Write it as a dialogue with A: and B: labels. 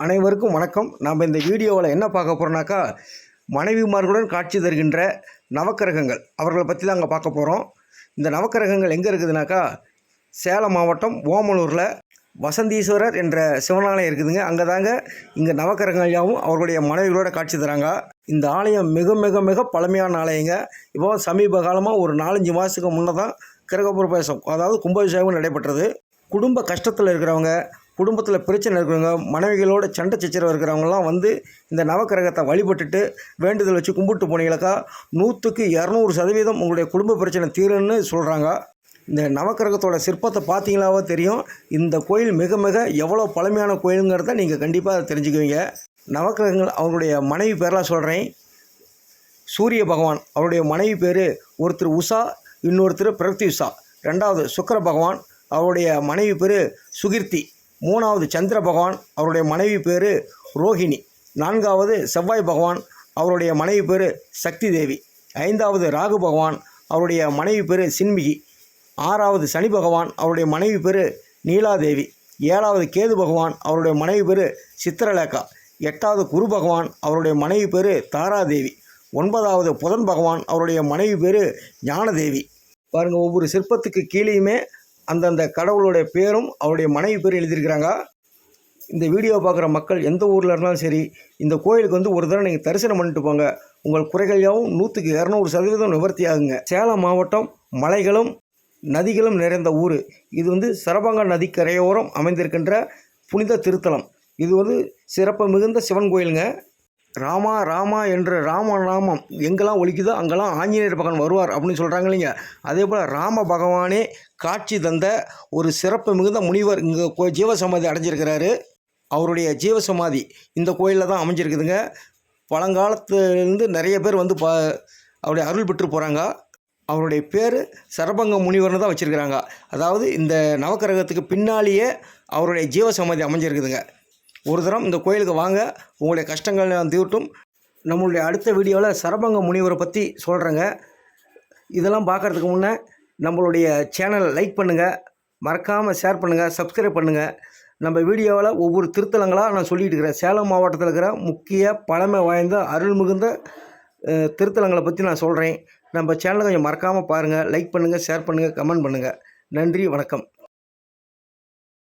A: அனைவருக்கும் வணக்கம். நாம் இந்த வீடியோவில் என்ன பார்க்க போகிறோம்னாக்கா மனைவிமார்களுடன் காட்சி தருகின்ற நவக்கிரகங்கள். அவர்களை பற்றி தான் அங்கே பார்க்க போகிறோம் இந்த நவக்கிரகங்கள் எங்கே இருக்குதுனாக்கா சேலம் மாவட்டம் ஓமலூரில் வசந்தீஸ்வரர் என்ற சிவனாலயம் இருக்குதுங்க. அங்கே தாங்க இங்கே நவக்கிரகங்கள் யாவும் அவர்களுடைய மனைவிகளோட காட்சி தராங்க. இந்த ஆலயம் மிக மிக மிக பழமையான ஆலயங்க. இப்போ சமீப காலமாக ஒரு நாலஞ்சு மாதத்துக்கு முன்னே தான் கிரகப்பிரவேசம் அதாவது கும்பாபிஷேகம் நடைபெற்றது. குடும்ப கஷ்டத்தில் இருக்கிறவங்க குடும்பத்தில் பிரச்சனை இருக்கிறவங்க மனைவிகளோட சண்டை சச்சரவு இருக்கிறவங்கலாம் வந்து இந்த நவக்கிரகத்தை வழிபட்டுட்டு வேண்டுதல் வச்சு கும்பிட்டு போனீங்களாக்கா நூற்றுக்கு இரநூறு சதவீதம் உங்களுடைய குடும்ப பிரச்சனை தீரும்னு சொல்கிறாங்க இந்த நவக்கிரகத்தோட சிற்பத்தை பார்த்தீங்களாவோ தெரியும். இந்த கோயில் மிக மிக எவ்வளோ பழமையான கோயிலுங்கிறத நீங்கள் கண்டிப்பாக தெரிஞ்சுக்குவீங்க. நவக்கிரகங்கள் அவருடைய மனைவி பேரெலாம் சொல்கிறேன் சூரிய பகவான் அவருடைய மனைவி பேர் ஒருத்தர் உஷா இன்னொருத்தர் பிரகதி உஷா ரெண்டாவது சுக்கிர பகவான் அவருடைய மனைவி பேர் சுகிர்த்தி. மூணாவது சந்திர பகவான் அவருடைய மனைவி பேர் ரோஹிணி. நான்காவது செவ்வாய் பகவான் அவருடைய மனைவி பேர் சக்தி தேவி ஐந்தாவது ராகு பகவான் அவருடைய மனைவி பேர் சின்மிகி. ஆறாவது சனி பகவான் அவருடைய மனைவி பேர் நீலாதேவி. ஏழாவது கேது பகவான் அவருடைய மனைவி பேர் சித்திரலேகா. எட்டாவது குரு பகவான் அவருடைய மனைவி பேர் தாராதேவி. ஒன்பதாவது புதன் பகவான் அவருடைய மனைவி பேர் ஞானதேவி. பாருங்கள் ஒவ்வொரு சிற்பத்துக்கு கீழேயுமே அந்தந்த கடவுளுடைய பேரும் அவருடைய மனைவி பேரும் எழுதியிருக்கிறாங்க. இந்த வீடியோ பார்க்குற மக்கள் எந்த ஊரில் இருந்தாலும் சரி இந்த கோயிலுக்கு வந்து ஒரு தடவை நீங்கள் தரிசனம் பண்ணிட்டு போங்க. உங்கள் குறைகள் யாவும் நூற்றுக்கு இரநூறு சதவீதம் நிவர்த்தி ஆகுங்க. சேலம் மாவட்டம் மலைகளும் நதிகளும் நிறைந்த ஊர். இது வந்து சரபங்கா நதிக்கரையோரம் அமைந்திருக்கின்ற புனித திருத்தலம். இது வந்து சிறப்பு மிகுந்த சிவன் கோயிலுங்க. ராமா ராமா என்ற ராம நாமம் எங்கெல்லாம் ஒழிக்குதோ அங்கெல்லாம் ஆஞ்சநேயர் பகவான் வருவார் அப்படின்னு சொல்கிறாங்க இல்லைங்க. அதே போல் ராம பகவானே காட்சி தந்த ஒரு சிறப்பு மிகுந்த முனிவர் இங்கே கோ ஜீவசமாதி அடைஞ்சிருக்கிறாரு. அவருடைய ஜீவசமாதி இந்த கோயிலில் தான் அமைஞ்சிருக்குதுங்க. பழங்காலத்துலேருந்து நிறைய பேர் வந்து பா அவருடைய அருள் பெற்று போகிறாங்க அவருடைய பேர் சரபங்க முனிவர்னு தான் வச்சுருக்கிறாங்க. அதாவது இந்த நவக்கிரகத்துக்கு பின்னாலேயே அவருடைய ஜீவசமாதி அமைஞ்சிருக்குதுங்க. ஒரு தரம் இந்த கோயிலுக்கு வாங்க. உங்களுடைய கஷ்டங்கள் நான் தீர்ட்டும். நம்மளுடைய அடுத்த வீடியோவில் சரபங்க முனிவரை பற்றி சொல்கிறேங்க இதெல்லாம் பார்க்குறதுக்கு முன்னே நம்மளுடைய சேனலை லைக் பண்ணுங்கள் மறக்காமல் ஷேர் பண்ணுங்கள் சப்ஸ்கிரைப் பண்ணுங்கள் நம்ம வீடியோவில் ஒவ்வொரு திருத்தலங்களாக நான் சொல்லிட்டு இருக்கிறேன். சேலம் மாவட்டத்தில் இருக்கிற முக்கிய பழமை வாய்ந்த அருள் மிகுந்த திருத்தலங்களை பற்றி நான் சொல்கிறேன் நம்ம சேனலை கொஞ்சம் மறக்காமல் பாருங்கள் லைக் பண்ணுங்கள் ஷேர் பண்ணுங்கள் கமெண்ட் பண்ணுங்கள் நன்றி வணக்கம்.